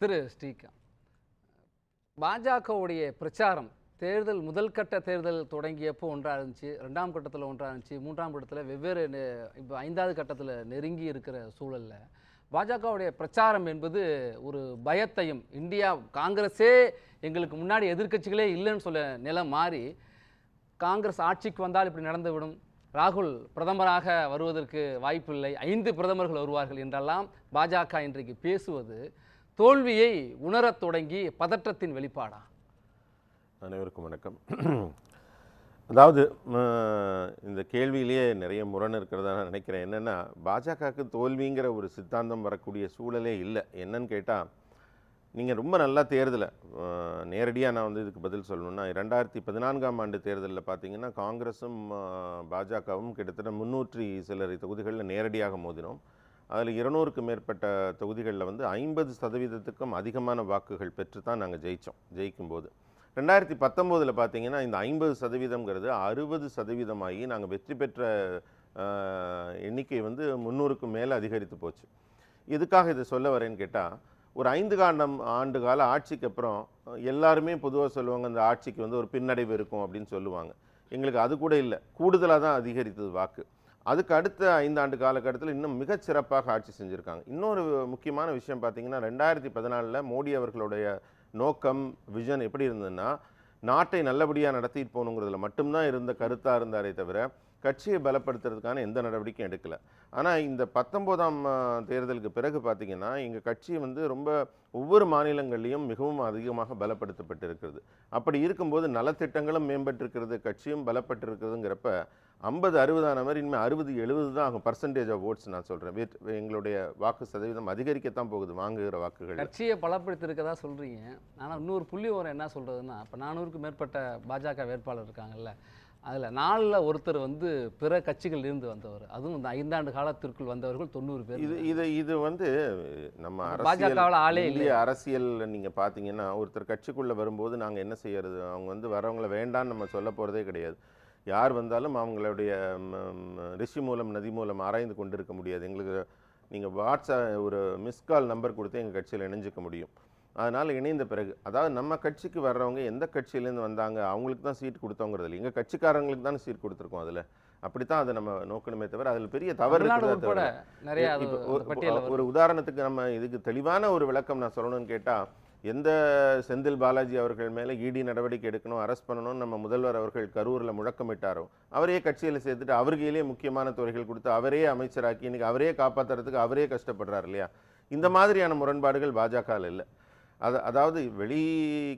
திரு ஸ்ரீகாந்த். பாஜகவுடைய பிரச்சாரம் தேர்தல் முதல் கட்ட தேர்தல் தொடங்கியப்போ ஒன்றாக இருந்துச்சு ரெண்டாம் கட்டத்தில் ஒன்றாக இருந்துச்சு மூன்றாம் கட்டத்தில் வெவ்வேறு இப்போ ஐந்தாவது கட்டத்தில் நெருங்கி இருக்கிற சூழலில் பாஜகவுடைய பிரச்சாரம் என்பது ஒரு பயத்தையும் இந்தியா காங்கிரஸே எங்களுக்கு முன்னாடி எதிர்க்கட்சிகளே இல்லைன்னு சொல்ல நிலை மாறி காங்கிரஸ் ஆட்சிக்கு வந்தால் இப்படி நடந்துவிடும் ராகுல் பிரதமராக வருவதற்கு வாய்ப்பில்லை ஐந்து பிரதமர்கள் வருவார்கள் என்றெல்லாம் பாஜக இன்றைக்கு பேசுவது தோல்வியை உணரத் தொடங்கி பதற்றத்தின் வெளிப்பாடா? அனைவருக்கும் வணக்கம். அதாவது இந்த கேள்வியிலேயே நிறைய முரண் இருக்கிறதா நான் நினைக்கிறேன். என்னென்னா பாஜகவுக்கு தோல்விங்கிற ஒரு சித்தாந்தம் வரக்கூடிய சூழலே இல்லை. என்னன்னு கேட்டால் நீங்கள் ரொம்ப நல்லா தேர்தலை நேரடியாக நான் வந்து இதுக்கு பதில் சொல்லணும்னா ரெண்டாயிரத்தி பதினான்காம் ஆண்டு தேர்தலில் பார்த்தீங்கன்னா காங்கிரஸும் பாஜகவும் கிட்டத்தட்ட முன்னூற்றி சிலர் தொகுதிகளில் நேரடியாக மோதினோம். அதில் இருநூறுக்கு மேற்பட்ட தொகுதிகளில் வந்து ஐம்பது சதவீதத்துக்கும் அதிகமான வாக்குகள் பெற்று தான் நாங்கள் ஜெயித்தோம் ஜெயிக்கும்போது. ரெண்டாயிரத்தி பத்தொம்போதில் பார்த்தீங்கன்னா இந்த ஐம்பது சதவீதம்ங்கிறது அறுபது சதவீதமாகி நாங்கள் வெற்றி பெற்ற எண்ணிக்கை வந்து முந்நூறுக்கும் மேலே அதிகரித்து போச்சு. எதுக்காக இதை சொல்ல வரேன்னு கேட்டால் ஒரு ஐந்து காண்டம் ஆண்டு கால ஆட்சிக்கு அப்புறம் எல்லாருமே பொதுவாக சொல்லுவாங்க இந்த ஆட்சிக்கு வந்து ஒரு பின்னடைவு இருக்கும் அப்படின்னு சொல்லுவாங்க. எங்களுக்கு அது கூட இல்லை கூடுதலாக தான் அதிகரித்தது வாக்கு. அதுக்கு அடுத்த ஐந்தாண்டு காலகட்டத்தில் இன்னும் மிகச் சிறப்பாக ஆட்சி செஞ்சுருக்காங்க. இன்னொரு முக்கியமான விஷயம் பார்த்தீங்கன்னா ரெண்டாயிரத்தி பதினாலில் மோடி அவர்களுடைய நோக்கம் விஷன் எப்படி இருந்ததுன்னா நாட்டை நல்லபடியாக நடத்திட்டு போகணுங்கிறதுல மட்டும்தான் இருந்த கருத்தாக இருந்தாரே தவிர கட்சியை பலப்படுத்துறதுக்கான எந்த நடவடிக்கையும் எடுக்கல. ஆனால் இந்த பத்தொம்போதாம் தேர்தலுக்கு பிறகு பார்த்தீங்கன்னா எங்கள் கட்சி வந்து ரொம்ப ஒவ்வொரு மாநிலங்கள்லையும் மிகவும் அதிகமாக பலப்படுத்தப்பட்டிருக்கிறது. அப்படி இருக்கும்போது நலத்திட்டங்களும் மேம்பட்டிருக்கிறது கட்சியும் பலப்பட்டிருக்கிறதுங்கிறப்ப ஐம்பது அறுபதான மாதிரி இனிமேல் அறுபது எழுபது தான் ஆகும். பர்சன்டேஜ் ஆஃப் ஓட்ஸ் நான் சொல்கிறேன் எங்களுடைய வாக்கு சதவீதம் அதிகரிக்கத்தான் போகுது வாங்குகிற வாக்குகள். கட்சியை பலப்படுத்திருக்கதா சொல்றீங்க. ஆனால் இன்னொரு புள்ளி ஓரம் என்ன சொல்றதுன்னா இப்போ நானூறுக்கும் மேற்பட்ட பாஜக வேட்பாளர் இருக்காங்கல்ல அதில் நாலில் ஒருத்தர் வந்து பிற கட்சிகள் இருந்து வந்தவர். அதுவும் இந்த ஐந்தாண்டு காலத்திற்குள் வந்தவர்கள் தொண்ணூறு பேர். இது இது இது வந்து நம்ம பாஜகவில் ஆளே இல்லை இந்திய அரசியல் நீங்க பாத்தீங்கன்னா ஒருத்தர் கட்சிக்குள்ள வரும்போது நாங்க என்ன செய்யறது? அவங்க வந்து வரவங்கள வேண்டாம்னு நம்ம சொல்ல போறதே கிடையாது. யார் வந்தாலும் அவங்களுடைய ரிஷி மூலம் நதி மூலம் ஆராய்ந்து கொண்டு இருக்க முடியாது. எங்களுக்கு நீங்கள் வாட்ஸ்அப் ஒரு மிஸ்கால் நம்பர் கொடுத்து எங்கள் கட்சியில் இணைஞ்சிக்க முடியும். அதனால் இணைந்த பிறகு அதாவது நம்ம கட்சிக்கு வர்றவங்க எந்த கட்சியிலேருந்து வந்தாங்க அவங்களுக்கு தான் சீட் கொடுத்தோங்கிறது இல்லை எங்கள் கட்சிக்காரங்களுக்கு தானே சீட் கொடுத்துருக்கோம் அதில். அப்படித்தான் அதை நம்ம நோக்கணுமே தவிர அதில் பெரிய தவறு தவிர நிறைய ஒரு-. உதாரணத்துக்கு நம்ம இதுக்கு தெளிவான ஒரு விளக்கம் நான் சொல்லணும்னு கேட்டால் எந்த செந்தில் பாலாஜி அவர்கள் மேலே இடி நடவடிக்கை எடுக்கணும் அரெஸ்ட் பண்ணணும்னு நம்ம முதல்வர் அவர்கள் கரூரில் முழக்கமிட்டாரோ அவரே கட்சியில் சேர்த்துட்டு அவருக்கையிலே முக்கியமான துறைகள் கொடுத்து அவரே அமைச்சராக்கி இன்னைக்கு அவரே காப்பாற்றுறதுக்கு அவரே கஷ்டப்படுறாரு இல்லையா? இந்த மாதிரியான முரண்பாடுகள் பாஜகவில் இல்லை. அது அதாவது வெளி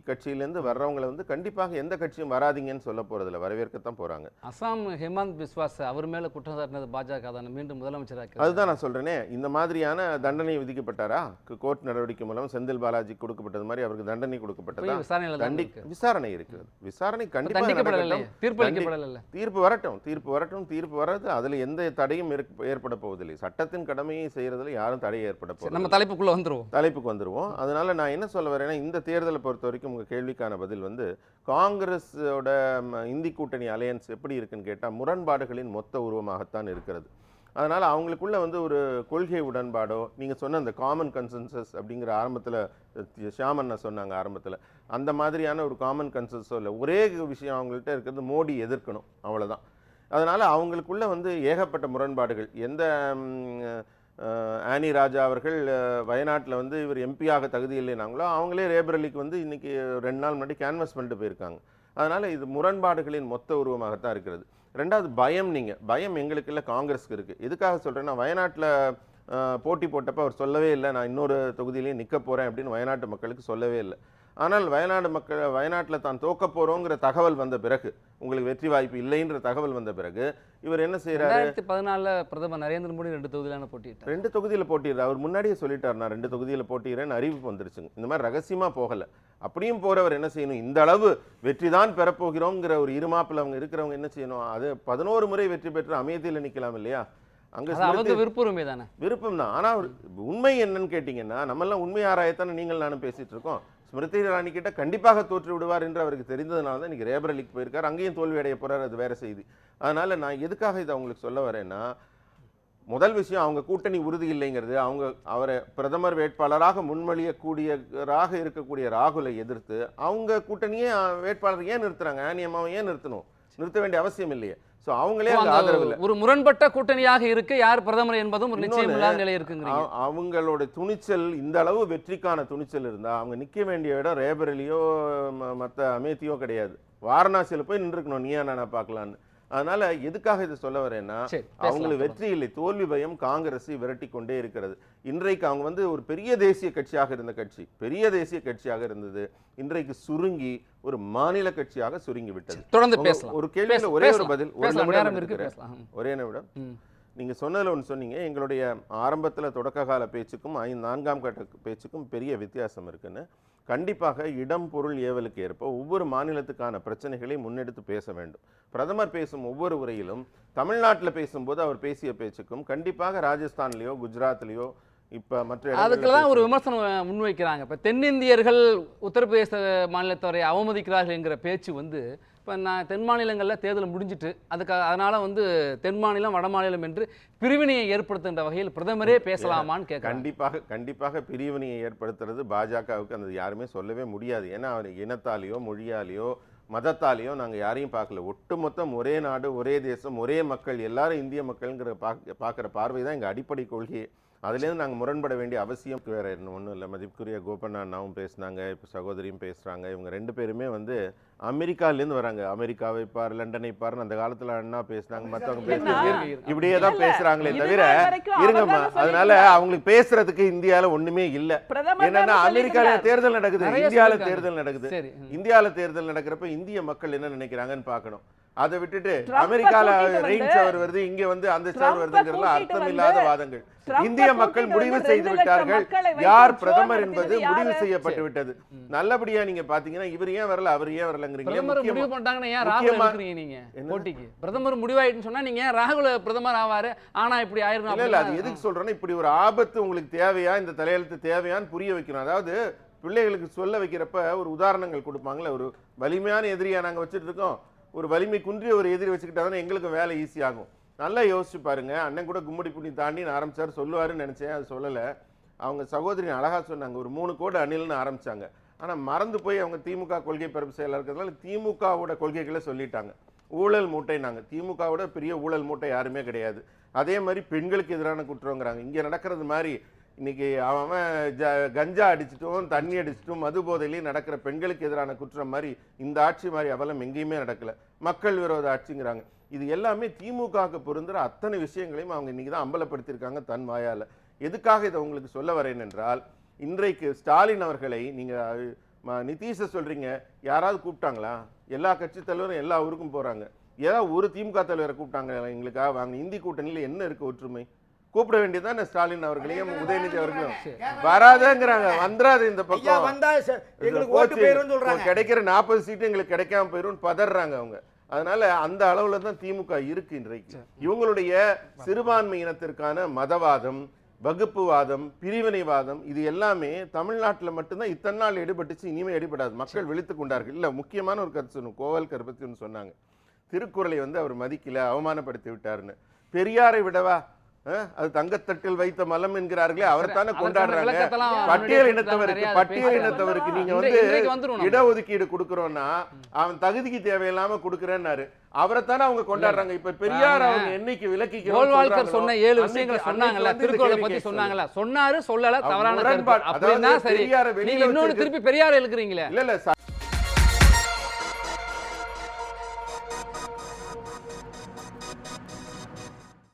கட்சியிலேருந்து வர்றவங்களை வந்து கண்டிப்பாக எந்த கட்சியும் வராதீங்கன்னு சொல்ல போகிறதில்ல வரவேற்கத்தான் போகிறாங்க அசாம் ஹேமந்த் பிஸ்வாஸ் அவர் மேல குற்றம் சாட்டினது பாஜக தானே? மீண்டும் முதலமைச்சராக அதுதான் நான் சொல்றேனே இந்த மாதிரியான தண்டனை விதிக்கப்பட்டாரா? கோர்ட் நடவடிக்கை மூலம் செந்தில் பாலாஜி கொடுக்கப்பட்டது மாதிரி அவருக்கு தண்டனை கொடுக்கப்பட்டதா? இருக்கு. விசாரணை இருக்கிறது விசாரணை கண்டிப்பாக. தீர்ப்பு வரட்டும். தீர்ப்பு வரட்டும். தீர்ப்பு வர்றது அதுல எந்த தடையும் ஏற்பட போவதில்லை. சட்டத்தின் கடமையை செய்யறதுல யாரும் தடை ஏற்பட சரி, போகிறது நம்ம தலைப்புக்குள்ள வந்துருவோம். தலைப்புக்கு வந்துருவோம். அதனால நான் என்ன சொல்ல வரேன்னா இந்த தேர்தலை பொறுத்த வரைக்கும் உங்கள் கேள்விக்கான பதில் வந்து காங்கிரஸோட ம, இந்தி கூட்டணி அலையன்ஸ் எப்படி இருக்குன்னு கேட்டால் முரண்பாடுகளின் மொத்த உருவமாகத்தான் இருக்கிறது. அதனால் அவங்களுக்குள்ள வந்து ஒரு கொள்கை உடன்பாடோ நீங்கள் சொன்ன அந்த காமன் கன்சென்சஸ் அப்படிங்கிற ஆரம்பத்தில் ஷியாமண்ணா சொன்னாங்க ஆரம்பத்தில் அந்த மாதிரியான ஒரு காமன் கன்சென்சஸோ இல்லை ஒரே விஷயம் அவங்கள்ட்ட இருக்கிறது மோடி எதிர்க்கணும் அவ்வளோதான் அதனால் அவங்களுக்குள்ள வந்து ஏகப்பட்ட முரண்பாடுகள் எந்த ஆனி ராஜா அவர்கள் வயநாட்டில் வந்து இவர் எம்பியாக தகுதி இல்லைனாங்களோ அவங்களே ரேபரலிக்கு வந்து இன்றைக்கி ரெண்டு நாள் முன்னாடி கேன்வஸ் பண்ணிட்டு போயிருக்காங்க. அதனால் இது முரண்பாடுகளின் மொத்த உருவமாகத்தான் இருக்கிறது. ரெண்டாவது பயம் நீங்கள் பயம் எங்களுக்கு இல்லை காங்கிரஸ்க்கு இருக்குது எதுக்காக சொல்கிறேன்னா வயநாட்டில் போட்டி போட்டப்போ அவர் சொல்லவே இல்லை நான் இன்னொரு தொகுதியிலையும் நிற்க போகிறேன் அப்படின்னு வயநாட்டு மக்களுக்கு சொல்லவே இல்லை. ஆனால் வயநாடு மக்கள் வயநாட்டில் தான் தோக்க போகிறோங்கிற தகவல் வந்த பிறகு உங்களுக்கு வெற்றி வாய்ப்பு இல்லைன்ற தகவல் வந்த பிறகு இவர் என்ன செய்கிறாரு ரெண்டாயிரத்தி பதினாலில் பிரதமர் நரேந்திர மோடி ரெண்டு தொகுதியிலான போட்டியிட்டார். ரெண்டு தொகுதியில் போட்டிடுற அவர் முன்னாடியே சொல்லிட்டார் நான் ரெண்டு தொகுதியில் போட்டிடுறேன்னு அறிவிப்பு வந்துருச்சுங்க. இந்த மாதிரி ரகசியமாக போகலை. அப்படியும் போறவர் என்ன செய்யணும்? இந்த அளவு வெற்றி தான் பெறப்போகிறோங்கிற ஒரு இருமாப்பில் அவங்க இருக்கிறவங்க என்ன செய்யணும்? அது பதினோரு முறை வெற்றி பெற்று அமேதியில் நிற்கலாம் இல்லையா? அங்கே அவங்க விருப்புரிமை தானே? விருப்பம் தான். ஆனால் உண்மை என்னன்னு கேட்டிங்கன்னா நம்மெல்லாம் உண்மை ஆராயத்தானே நீங்கள் நானும் பேசிட்டு இருக்கோம். ஸ்மிருதி இரானி கிட்ட கண்டிப்பாக தோற்று விடுவார் என்று அவருக்கு தெரிந்ததுனால தான் இன்னைக்கு ரேபரலிக்கு போயிருக்கார். அங்கேயும் தோல்வி அடைய போகிறார் அது வேறு செய்தி. அதனால் நான் எதுக்காக இதை அவங்களுக்கு சொல்ல வரேன்னா முதல் விஷயம் அவங்க கூட்டணி உறுதி இல்லைங்கிறது அவங்க அவரை பிரதமர் வேட்பாளராக முன்மொழியக்கூடியராக இருக்கக்கூடிய ராகுலை எதிர்த்து அவங்க கூட்டணியே வேட்பாளர் ஏன் நிறுத்துறாங்க? ஆனியம்மாவை ஏன் நிறுத்தணும்? நிறுத்த வேண்டிய அவசியம் இல்லையே. ஸோ அவங்களே அந்த ஆதரவு இல்லை ஒரு முரண்பட்ட கூட்டணியாக இருக்கு யார் பிரதமர் என்பதும் ஒரு நிச்சயம் இல்லாத நிலை இருக்குங்கிறீங்க. அவ- அவங்களோட துணிச்சல் இந்த அளவு வெற்றிக்கான துணிச்சல் இருந்தா அவங்க நிக்க வேண்டிய இடம் ரேபரலியோ ம- மத்த அமேத்தியோ கிடையாது. வாரணாசியில போய் நின்றுக்கணும் நீயா நானா பார்க்கலான்னு? அதனால எதுக்காக இதை சொல்ல வரேன்னா அவங்களுக்கு வெற்றி இல்லை தோல்வி பயம் காங்கிரஸை விரட்டி கொண்டே இருக்கிறது. இன்றைக்கு அவங்க வந்து ஒரு பெரிய தேசிய கட்சியாக இருந்த கட்சி பெரிய தேசிய கட்சியாக இருந்தது. இன்றைக்கு சுருங்கி ஒரு மாநில கட்சியாக சுருங்கி விட்டது. தொடர்ந்து ஒரு கேள்வியில ஒரே ஒரு பதில் ஒரு நிமிடம் ஒரே நிமிடம். ம். நீங்க சொன்னதுல ஒன்று சொன்னீங்க. எங்களுடைய ஆரம்பத்துல தொடக்க கால பேச்சுக்கும் ஐந்து நான்காம் கட்ட பேச்சுக்கும் பெரிய வித்தியாசம் இருக்குன்னு. கண்டிப்பாக இடம் பொருள் ஏவலுக்கு ஏற்ப ஒவ்வொரு மாநிலத்துக்கான பிரச்சனைகளை முன்னெடுத்து பேச வேண்டும். பிரதமர் பேசும் ஒவ்வொரு உரையிலும் தமிழ்நாட்டில் பேசும்போது அவர் பேசிய பேச்சுக்கும் கண்டிப்பாக ராஜஸ்தான்லயோ குஜராத்லயோ இப்ப மற்ற அதுக்கெல்லாம் ஒரு விமர்சனம் முன்வைக்கிறாங்க. இப்போ தென்னிந்தியர்கள் உத்தரப்பிரதேச மாநிலத்தவரை அவமதிக்கிறார்கள் என்கிற பேச்சு வந்து இப்போ நான் தென் மாநிலங்களில் தேர்தல் முடிஞ்சிட்டு அதுக்கு அதனால வந்து தென் மாநிலம் வட மாநிலம் என்று பிரிவினையை ஏற்படுத்துகின்ற வகையில் பிரதமரே பேசலாமான்னு கேட்குறாங்க கண்டிப்பாக கண்டிப்பாக பிரிவினையை ஏற்படுத்துறது பாஜகவுக்கு அந்த யாருமே சொல்லவே முடியாது. ஏன்னா அவர் இனத்தாலேயோ மொழியாலேயோ மதத்தாலேயோ நாங்கள் யாரையும் பார்க்கல. ஒட்டுமொத்தம் ஒரே நாடு ஒரே தேசம் ஒரே மக்கள் எல்லாரும் இந்திய மக்கள்ங்கிற பார்க்க பார்க்குற பார்வை தான் எங்கள் அடிப்படை கொள்கையே. அதுலேருந்து நாங்கள் முரண்பட வேண்டிய அவசியம் வேற ஒன்றும் இல்லை. மதிப்புக்குரிய கோபண்ணா அண்ணாவும் பேசுனாங்க இப்போ சகோதரியும் பேசுகிறாங்க இவங்க ரெண்டு பேருமே வந்து அமெரிக்காலேருந்து வராங்க. அமெரிக்காவை பார் லண்டனை பாருன்னு அந்த காலத்தில் அண்ணா பேசுனாங்க மற்றவங்க இருக்கு. இப்படியே தான் இது தவிர இருங்கம்மா. அதனால. அவங்களுக்கு பேசுறதுக்கு இந்தியால ஒண்ணுமே இல்ல. என்னன்னா சொல்லிட்டு தேர்தல் நடக்குது. சொல்லிருக்காங்க. தேர்தல் நடக்குது. இந்தியால தேர்தல் நடக்கிறப்ப இந்திய மக்கள் என்ன நினைக்கிறாங்கன்னு பார்க்கணும். அதை விட்டுட்டு அமெரிக்கால ரெயின் வந்து- ஷவர் வருது இங்க வந்து அந்த ஷவர் ட்ரம்பை வருதுங்கிறதுல அர்த்தம் இல்லாத வாதங்கள். இந்திய மக்கள் முடிவு செய்து விட்டார்கள். யார் பிரதமர் என்பது முடிவு? செய்யப்பட்டு விட்டது நல்லபடியா நீங்க பாத்தீங்கன்னா இவர் ஏன் வரல அவர் ஏன் வரலங்கிறீங்க. முடிவு பண்ணிட்டாங்கன்னா ஏன் ராகுல் இருக்கிறீங்க நீங்க? போட்டிக்கு? பிரதமர் முடிவாயிட்டுன்னு சொன்னா நீங்க ஏன் ராகுல் பிரதமர் ஆவாரு ஆனா இப்படி ஆயிரும் இல்ல இல்ல அது எதுக்கு சொல்றேன்னா இப்படி ஒரு ஆபத்து உங்களுக்கு தேவையா இந்த தலையெழுத்து தேவையான்னு புரிய வைக்கணும். அதாவது பிள்ளைகளுக்கு சொல்ல வைக்கிறப்ப ஒரு உதாரணங்கள் கொடுப்பாங்கல்ல ஒரு வலிமையான எதிரியா நாங்க வச்சுட்டு இருக்கோம். ஒரு வலிமை குன்றிய ஒரு எதிரி வச்சுக்கிட்டா தானே எங்களுக்கு வேலை ஈஸியாகும் நல்லா யோசிச்சு பாருங்க. அண்ணன் கூட கும்முடி புண்ணி தாண்டி நான் ஆரம்பிச்சாரு சொல்லுவாருன்னு நினைச்சேன் அது சொல்லலை. அவங்க சகோதரின் அழகாக சொன்னாங்க. ஒரு மூணு கோடி அணில்னு ஆரம்பித்தாங்க ஆனால் மறந்து போய் அவங்க திமுக கொள்கை பரப்பு செயலாக இருக்கிறதுனால திமுகவோட கொள்கைகளை சொல்லிட்டாங்க. ஊழல் மூட்டை நாங்கள் திமுகவோட பெரிய ஊழல் மூட்டை யாருமே கிடையாது. அதே மாதிரி பெண்களுக்கு எதிரான குற்றங்கிறாங்க. இங்கே நடக்கிறது மாதிரி இன்னைக்கு அவன் ஜ- கஞ்சா அடிச்சிட்டும் தண்ணி அடிச்சிட்டும் மது போதையிலையும் நடக்கிற பெண்களுக்கு எதிரான குற்றம் மாதிரி இந்த ஆட்சி மாதிரி அவலம் எங்கேயுமே நடக்கல. மக்கள் விரோத ஆட்சிங்கிறாங்க. இது எல்லாமே திமுகவுக்கு பொருந்துற அத்தனை விஷயங்களையும் அவங்க இன்றைக்கி தான் அம்பலப்படுத்தியிருக்காங்க தன் வாயால். எதுக்காக இதை உங்களுக்கு சொல்ல வரேன் என்றால் இன்றைக்கு ஸ்டாலின் அவர்களை நீங்கள் நிதிஷை சொல்கிறீங்க யாராவது கூப்பிட்டாங்களா? எல்லா கட்சி தலைவரும் எல்லா ஊருக்கும் போகிறாங்க ஏதாவது ஒரு திமுக தலைவரை கூப்பிட்டாங்க எங்களுக்காக? வாங்க இந்தி கூட்டணியில் என்ன இருக்குது ஒற்றுமை? கூப்பிட வேண்டியதுதானே ஸ்டாலின் அவர்களையும் உதயநிதி அவர்களும். வராதேங்கிறாங்க வந்துராது இந்த பக்கம். வந்தா எங்களுக்கு. ஓட்டு சொல்றாங்க. கிடைக்கிற நாற்பது சீட்டு எங்களுக்கு கிடைக்காம போயிரும் பதறாங்க அவங்க. அதனால அந்த அளவுல தான் திமுக இருக்கு இன்றைக்கு. இவங்களுடைய சிறுபான்மை இனத்திற்கான மதவாதம் வகுப்புவாதம் பிரிவினைவாதம் இது எல்லாமே தமிழ்நாட்டில் மட்டும்தான் இத்தனை நாள் எடுபட்டுச்சு இனிமே எடுபடாது மக்கள் விழித்து கொண்டார்கள். இல்ல முக்கியமான ஒரு கருத்து சொன்னோம் கோவல் கருப்பத்தி ஒன்று சொன்னாங்க. திருக்குறளை வந்து அவர் மதிக்கல அவமானப்படுத்தி விட்டாருன்னு. பெரியாரை விடவா? அது தங்கத்தட்டில் வைத்த மலம் என்கிறார்களே அவர் தானே அதற்கான கொண்டாடுறாங்க. பட்டியல் இனத்தவருக்கு பட்டியல். இனத்தவருக்கு நீங்க வந்து. இடஒதுக்கீடு கொடுக்கறோம்னா அவன் தகுதிக்கு தேவையில்லாம கொடுக்கறேன்னாரு. அவரை தானே அவங்க கொண்டாடுறாங்க. இப்ப பெரியார். அவங்க என்னைக்கு விலக்கி கோல்வால்கர் சொன்ன ஏழு விஷயங்களை சொன்னாங்கல்ல திருக்குறளை பத்தி சொன்னாங்கல்ல. சொன்னாரு சொல்லல தவறான அப்படின்னா சரி. நீங்க இன்னொன்னு திருப்பி பெரியார் எழுக்கிறீங்களே இல்ல இல்ல